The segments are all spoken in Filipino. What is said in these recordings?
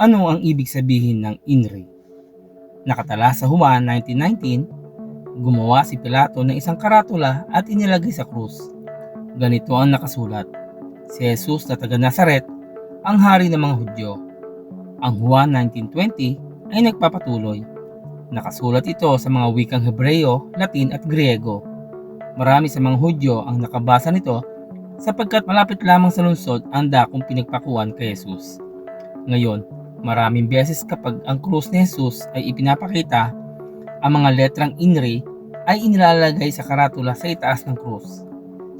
Ano ang ibig sabihin ng INRI? Nakatala sa Juan 1919, gumawa si Pilato ng isang karatula at inilagay sa krus. Ganito ang nakasulat, si Jesus na taga Nazaret, ang hari ng mga Hudyo. Ang Juan 1920 ay nagpapatuloy. Nakasulat ito sa mga wikang Hebreo, Latin at Griego. Marami sa mga Hudyo ang nakabasa nito sapagkat malapit lamang sa lungsod ang dakong pinagpakuan kay Jesus. Ngayon, maraming beses kapag ang krus ni Jesus ay ipinapakita, ang mga letrang INRI ay inilalagay sa karatula sa itaas ng krus.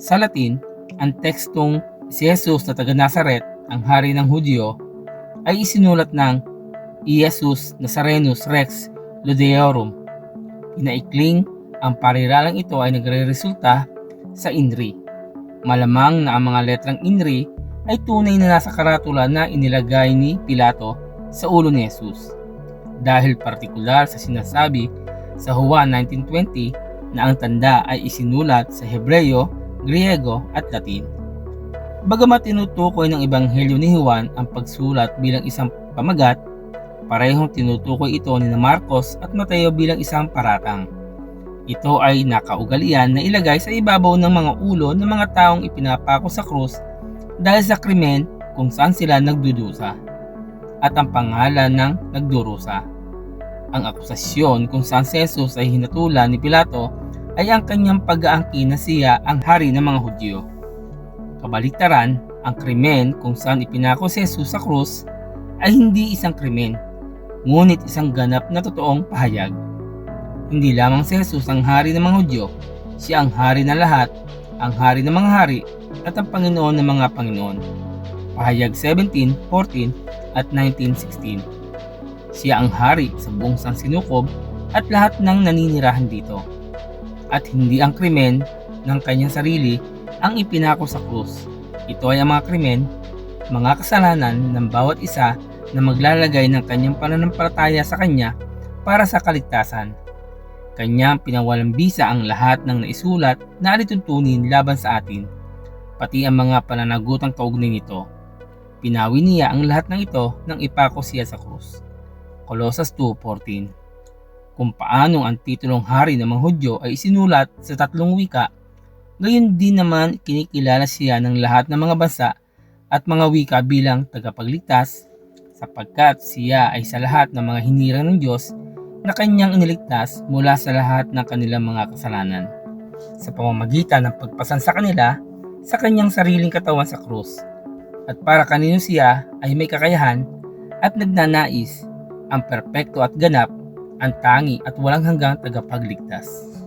Sa Latin, ang tekstong si Jesus na taga Nazaret, ang hari ng Hudyo, ay isinulat ng Iesus Nazarenus Rex Ludeorum. Inaikling, ang pariralang ito ay nagre-resulta sa INRI. Malamang na ang mga letrang INRI ay tunay na nasa karatula na inilagay ni Pilato sa ulo ni Jesus. Dahil partikular sa sinasabi sa Juan 1920 na ang tanda ay isinulat sa Hebreo, Griego at Latin. Bagamat tinutukoy ng Ebanghelyo ni Juan ang pagsulat bilang isang pamagat, parehong tinutukoy ito ni Marcos at Mateo bilang isang paratang. Ito ay nakaugalian na ilagay sa ibabaw ng mga ulo ng mga taong ipinapako sa krus dahil sa krimen kung saan sila nagdudusa at ang pangalan ng nagdurusa. Ang akusasyon kung saan si Jesus ay hinatulan ni Pilato ay ang kanyang pag-aangkin na siya ang hari ng mga Hudyo. Kabaliktaran, ang krimen kung saan ipinako si Jesus sa krus ay hindi isang krimen, ngunit isang ganap na totoong pahayag. Hindi lamang si Jesus ang hari ng mga Hudyo, siya ang hari ng lahat, ang hari ng mga hari, at ang Panginoon ng mga Panginoon. Pahayag 17, 14, at 1916. Siya ang hari sa buong San Sinukob at lahat ng naninirahan dito. At hindi ang krimen ng kanyang sarili ang ipinako sa krus. Ito ay ang mga krimen, mga kasalanan ng bawat isa na maglalagay ng kanyang pananampalataya sa kanya para sa kaligtasan. Kanyang pinawalang bisa ang lahat ng naisulat na alituntunin laban sa atin, pati ang mga pananagutang kaugnay nito. Pinawi niya ang lahat ng ito nang ipako siya sa krus. Colossus 2.14 Kung paanong ang titulong hari ng mga Hudyo ay isinulat sa tatlong wika, gayon din naman kinikilala siya ng lahat ng mga bansa at mga wika bilang tagapagligtas sapagkat siya ay sa lahat ng mga hinirang ng Diyos na kanyang iniligtas mula sa lahat ng kanilang mga kasalanan sa pamamagitan ng pagpasan sa kanila sa kanyang sariling katawan sa krus at para kanino siya ay may kakayahan at nagnanais ang perpekto at ganap, ang tangi at walang hanggang tagapagligtas.